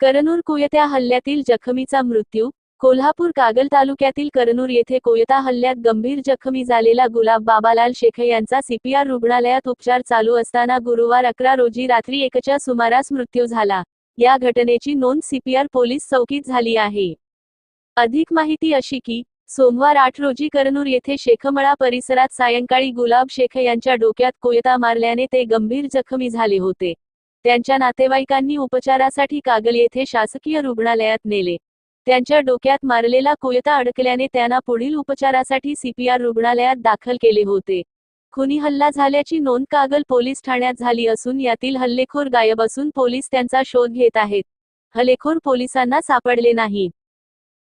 करनूर कोयत्या हल्ल्यातील जखमीचा मृत्यू कोल्हापूर कागल तालुक्यातील करनूर येथे कोयता हल्ल्यात गंभीर जखमी झालेला गुलाब बाबालाल शेख यांचा सीपीआर रुग्णालयात उपचार चालू असताना गुरुवार अकरा रोजी रात्री एकच्या सुमारास मृत्यू झाला. या घटनेची नोंद सीपीआर पोलीस चौकीत झाली आहे. अधिक माहिती अशी की सोमवार आठ रोजी करनूर येथे शेखमळा परिसरात सायंकाळी गुलाब शेख यांच्या डोक्यात कोयता मारल्याने ते गंभीर जखमी झाले होते. त्यांच्या नातेवाईकांनी उपचारासाठी कागल येथे शासकीय रुग्णालयात नेले. त्यांच्या डोक्यात मारलेला कोयता अडकल्याने त्यांना पुढील उपचारासाठी सीपीआर रुग्णालयात दाखल केले होते. खुनी हल्ला झाल्याची नोंद कागल पोलीस ठाण्यात झाली असून यातील हल्लेखोर गायब असून पोलीस त्यांचा शोध घेत आहेत. हल्लेखोर पोलिसांना सापडले नाही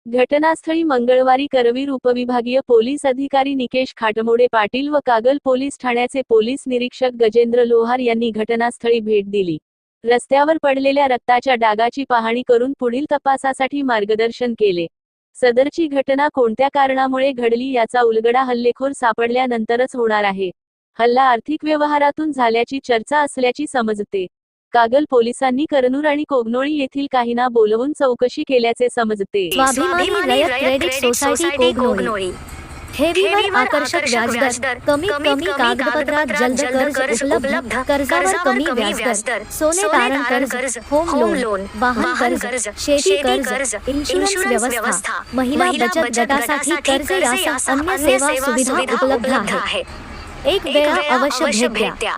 घटनास्थळी मंगळवारी करवीर उपविभागीय पोलीस अधिकारी निकेश खाटमोडे पाटील व कागल पोलीस ठाण्याचे पोलीस निरीक्षक गजेंद्र लोहार यांनी घटनास्थळी भेट दिली. रस्त्यावर पडलेल्या रक्ताच्या डागाची पाहणी करून पुढील तपासासाठी मार्गदर्शन केले. सदरची घटना कोणत्या कारणामुळे घडली याचा उलगडा हल्लेखोर सापडल्यानंतरच होणार आहे. हल्ला आर्थिक व्यवहारातून झाल्याची चर्चा असल्याची समजते. कागल पोलिसांनी करनूर आणि कोगनोळी येथील काहींना बोलवून चौकशी केल्याचे समजते. स्वाभिमानी रयत क्रेडिट सोसायटी कोगनोळी. ठेवीवर आकर्षक व्याजदर. कमीत कमी कागदपत्रात जलद कर्ज उपलब्ध. कर्जावर कमी व्याजदर. सोने तारण कर्ज होम लोन वाहन कर्ज शेती कर्ज इन्शुरन्स व्यवस्था. महिला बचत गटासाठी कर्ज यासह अन्य सेवा सुविधा उपलब्ध आहेत एक वेळा अवश्य भेट द्या.